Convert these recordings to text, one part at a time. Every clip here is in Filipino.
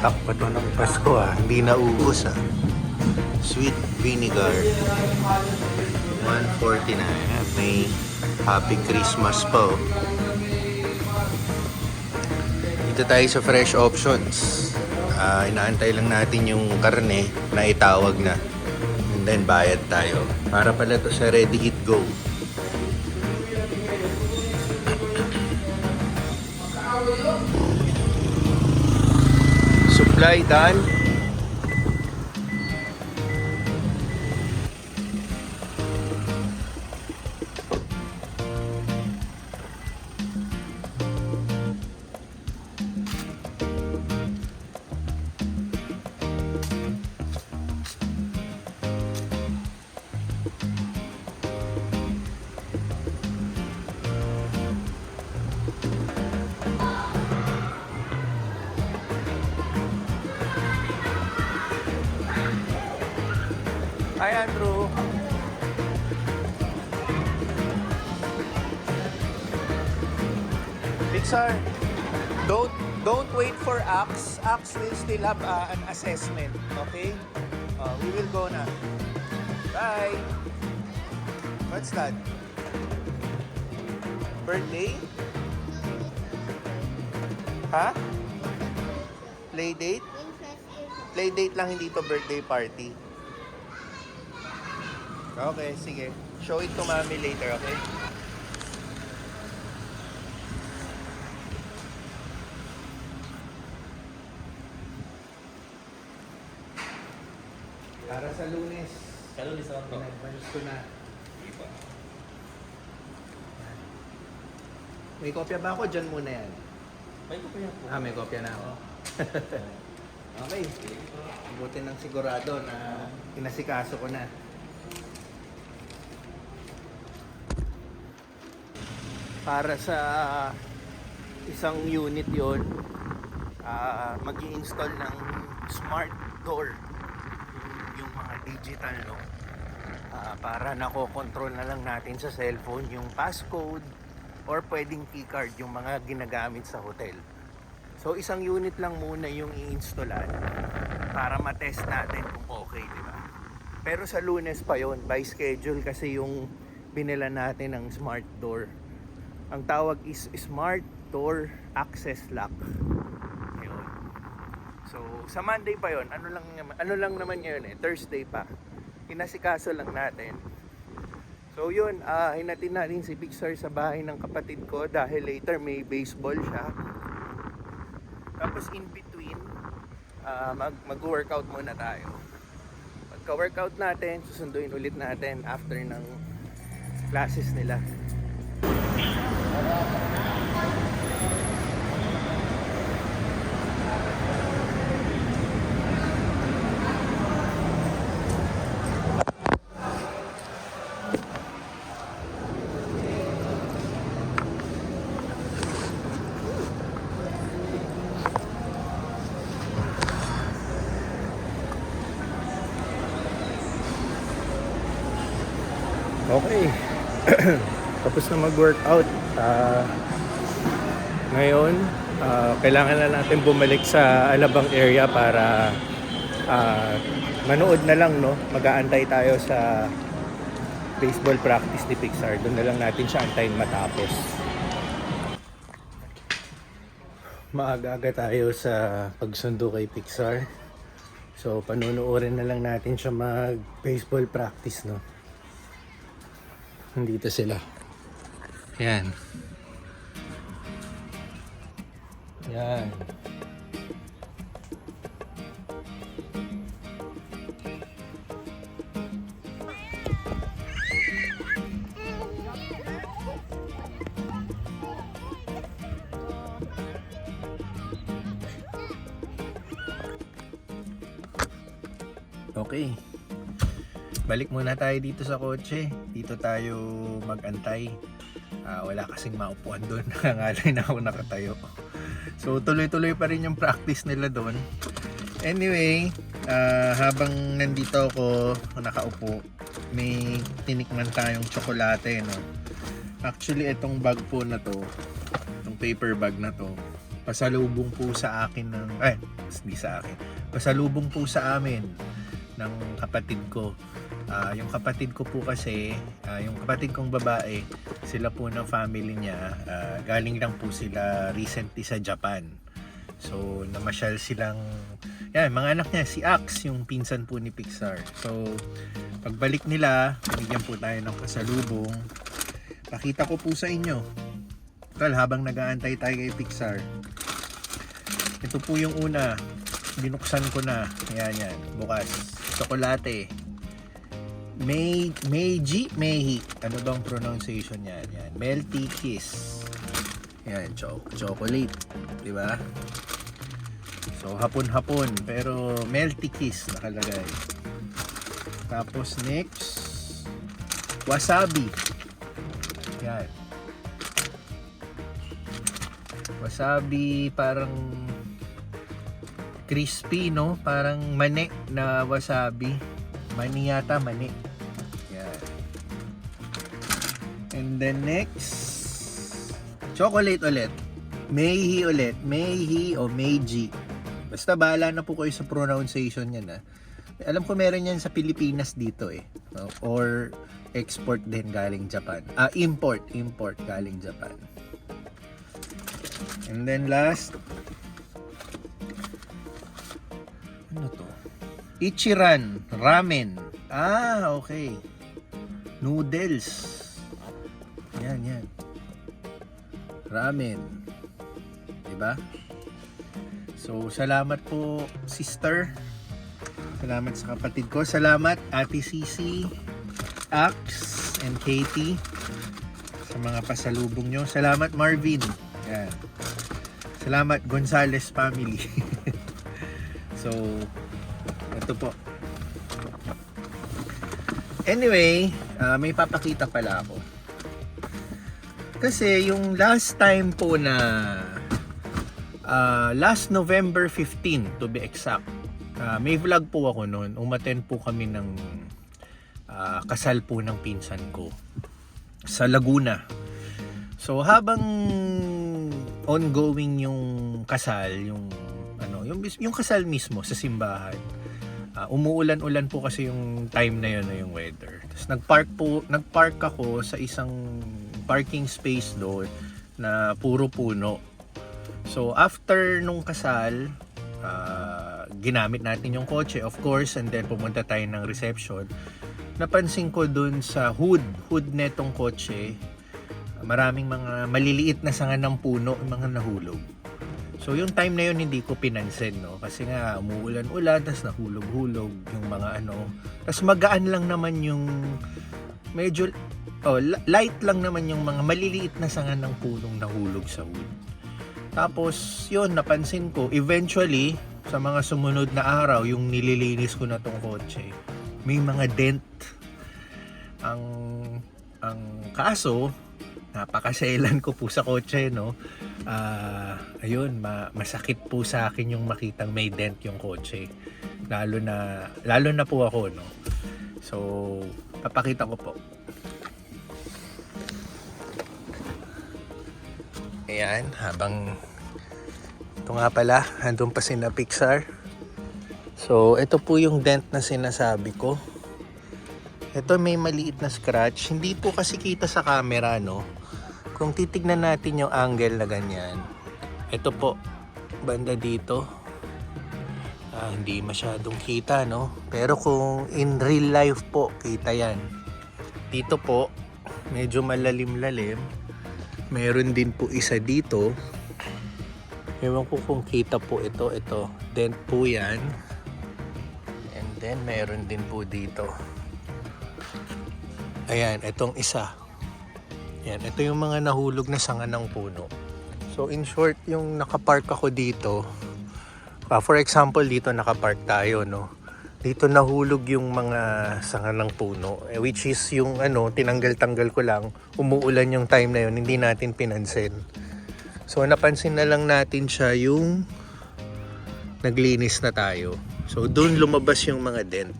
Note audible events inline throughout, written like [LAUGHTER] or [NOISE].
Stock pa to ng Pasko ah. Hindi na ubos ah. Sweet vinegar. 149. At may Happy Christmas pa oh. Dito tayo sa fresh options. Ah, inaantay lang natin yung karne na itawag na. And then bayad tayo. Para pala to sa Ready Eat Go. Supply done. Hi, Andrew. Pixar, don't don't wait for Axe. Axe will still have uh, an assessment, okay? Uh, we will go na. Bye. What's that? Birthday? Ha? Play date? Play date lang hindi to birthday party. Okay, sige. Show it to mommy later, okay? Para sa lunes. Sa lunes naman po. Ko na. May kopya ba ako? Diyan muna yan. May ko pa yan po. Ah, may kopya na ako. [LAUGHS] okay. Buti ng sigurado na inasikaso ko na. Para sa isang unit yon mag install ng smart door. Yung, mga digital, no? Ah, para nakokontrol na lang natin sa cellphone yung passcode or pwedeng keycard yung mga ginagamit sa hotel. So isang unit lang muna yung i-installan para matest natin kung okay, di ba? Pero sa lunes pa yon by schedule kasi yung binila natin ng smart door. Ang tawag is smart door access lock. Yun. So sa Monday pa yon ano lang ano lang naman yun eh, Thursday pa. Inasikaso lang natin. So yun, ah hinatin natin si Pixar sa bahay ng kapatid ko dahil later may baseball siya. Tapos in between, ah, mag mag-workout muna tayo. Pagka-workout natin, susunduin ulit natin after ng classes nila. Okay. [CLEARS THROAT] Tapos na mag-workout. Ah, ngayon, ah, kailangan na natin bumalik sa Alabang area para ah, manood na lang, no? Mag-aantay tayo sa baseball practice ni Pixar. Doon na lang natin siya antayin matapos. Maaga-aga tayo sa pagsundo kay Pixar. So, panunuorin na lang natin siya mag-baseball practice, no? Nandito sila. Yan. Yan. Okay. Balik muna tayo dito sa kotse. Dito tayo magantay. Ah, wala kasing maupuan doon. [LAUGHS] Nangangalay na ako nakatayo. So tuloy-tuloy pa rin yung practice nila doon. Anyway, ah, habang nandito ako nakaupo, may tinikman tayong tsokolate, no? Actually, itong bag po na to, itong paper bag na to, pasalubong po sa akin ng eh hindi sa akin pasalubong po sa amin ng kapatid ko Ah, yung kapatid ko po kasi ah, yung kapatid kong babae sila po ng family niya. Ah, galing lang po sila recently sa Japan. So namasyal silang yan mga anak niya si Ax yung pinsan po ni Pixar. So pagbalik nila bigyan po tayo ng pasalubong pakita ko po sa inyo Tal, habang nag-aantay tayo kay Pixar. Ito po yung una binuksan ko na. Yan yan bukas. Tsokolate May Meiji Meiji. Ano bang pronunciation yan? Yan. Melty kiss. Yan cho chocolate. Di ba? So hapon hapon pero melty kiss nakalagay. Tapos next. Wasabi. Yan. Wasabi parang crispy no? Parang mani na wasabi. Mani yata mani and then next chocolate ulit. Meihi ulit. Meihi o Meiji basta bahala na po kayo sa pronunciation yan ha alam ko meron yan sa Pilipinas dito eh. Or export din galing Japan. Ah import. Import galing Japan. And then last. Ano to? Ichiran. Ramen. Ah okay. Noodles yan yan. Ramen. Diba? So salamat po sister. Salamat sa kapatid ko. Salamat ate Sisi Ax and Katie sa mga pasalubong nyo. Salamat Marvin. Yan. Salamat Gonzales family. [LAUGHS] So ito po. Anyway ah, may papakita pala ako kasi yung last time po na ah, last November 15 to be exact ah, may vlog po ako noon umaten po kami ng ah, kasal po ng pinsan ko sa Laguna so habang ongoing yung kasal yung ano yung yung kasal mismo sa simbahan Ah, umuulan-ulan po kasi yung time na yun na yung weather. Tapos nagpark po, nagpark ako sa isang parking space doon na puro puno. So after nung kasal, ah, ginamit natin yung kotse of course and then pumunta tayo ng reception. Napansin ko doon sa hood, hood netong kotse, maraming mga maliliit na sanga ng puno, mga nahulog. So yung time na yun hindi ko pinansin no kasi nga umuulan-ulan tapos nahulog-hulog yung mga ano. Tapos magaan lang naman yung medyo oh, li- light lang naman yung mga maliliit na sanga ng punong nahulog sa wood. Tapos yun napansin ko eventually sa mga sumunod na araw yung nililinis ko na tong kotse may mga dent. Ang ang kaso napakaselan ko po sa kotse no? Ah ayun ma- masakit po sa akin yung makitang may dent yung kotse. Lalo na lalo na po ako no? So papakita ko po ayan habang ito nga pala andun pa si na Pixar. So ito po yung dent na sinasabi ko. Ito may maliit na scratch. Hindi po kasi kita sa camera no? Kung titignan natin yung angle na ganyan ito po banda dito. Ah, hindi masyadong kita no? Pero kung in real life po kita yan. Dito po medyo malalim-lalim meron din po isa dito. Ewan ko kung kita po ito. Ito dent po yan. And then meron din po dito. Ayan itong isa. Yan, ito yung mga nahulog na sanga ng puno. So in short, yung nakapark ako dito, ah, for example dito nakapark tayo, no. Dito nahulog yung mga sanga ng puno, eh, which is yung ano, tinanggal-tanggal ko lang, umuulan yung time na yun, hindi natin pinansin. So napansin na lang natin siya yung naglinis na tayo. So doon lumabas yung mga dent.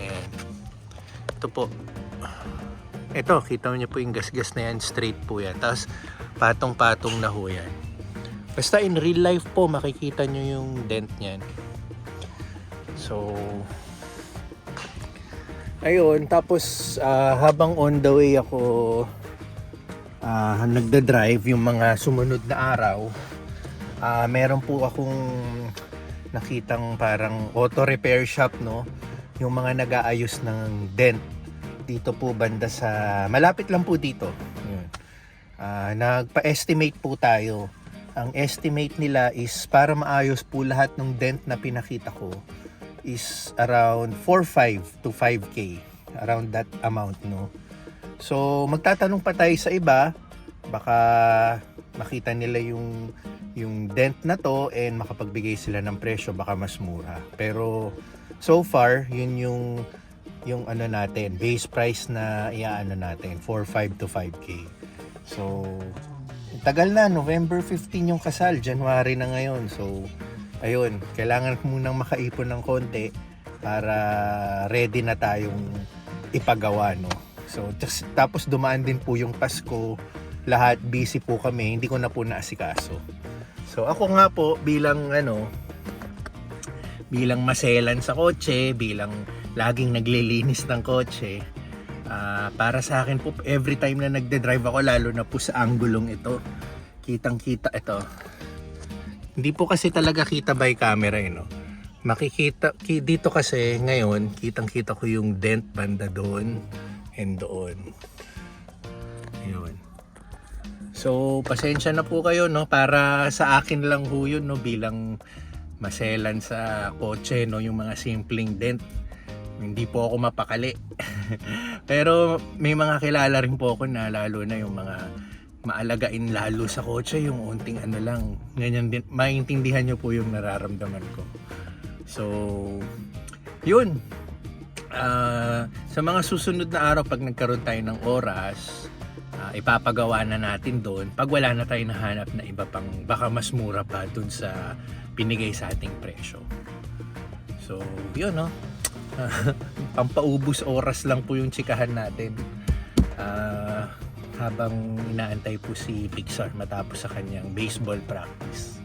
Ayan. Ito po, ito, kita niyo po yung gasgas na yan, straight po yan. Tapos, patong-patong na ho yan. Basta in real life po, makikita nyo yung dent niyan. So, ayun. Tapos, ah, habang on the way ako ah nagda-drive yung mga sumunod na araw, ah meron po akong nakitang parang auto repair shop, no? Yung mga nag-aayos ng dent dito po banda sa malapit lang po dito. Ah, nagpa-estimate po tayo. Ang estimate nila is para maayos po lahat ng dent na pinakita ko is around 4.5 to 5k around that amount no? So magtatanong pa tayo sa iba. Baka makita nila yung yung dent na to and makapagbigay sila ng presyo. Baka mas mura. Pero so far yun yung yung ano natin base price na iaano natin 4.5 to 5k so tagal na. November 15 yung kasal. January na ngayon. So ayun kailangan munang makaipon ng konti para ready na tayong ipagawa no? So tapos dumaan din po yung Pasko lahat busy po kami hindi ko na po naasikaso. So ako nga po bilang ano bilang maselan sa kotse bilang laging naglilinis ng kotse ah, para sa akin po every time na nagde-drive ako lalo na po sa anggulong ito kitang kita ito hindi po kasi talaga kita by camera eh, no? Makikita, ki, dito kasi ngayon, kitang kita ko yung dent banda doon and doon. Ayun. So, pasensya na po kayo, no? Para sa akin lang ho yun, no? Bilang maselan sa kotse, no? Yung mga simpleng dent. Hindi po ako mapakali. [LAUGHS] Pero may mga kilala rin po ako na lalo na yung mga maalagain lalo sa kotse yung unting ano lang. Ganyan din maintindihan nyo po yung nararamdaman ko. So yun. Ah, sa mga susunod na araw pag nagkaroon tayo ng oras ah, ipapagawa na natin doon. Pag wala na tayo nahanap na iba pang baka mas mura pa doon sa pinigay sa ating presyo. So yun no? [LAUGHS] Pampaubos oras lang po yung tsikahan natin. Ah, habang inaantay po si Pixar matapos sa kanyang baseball practice.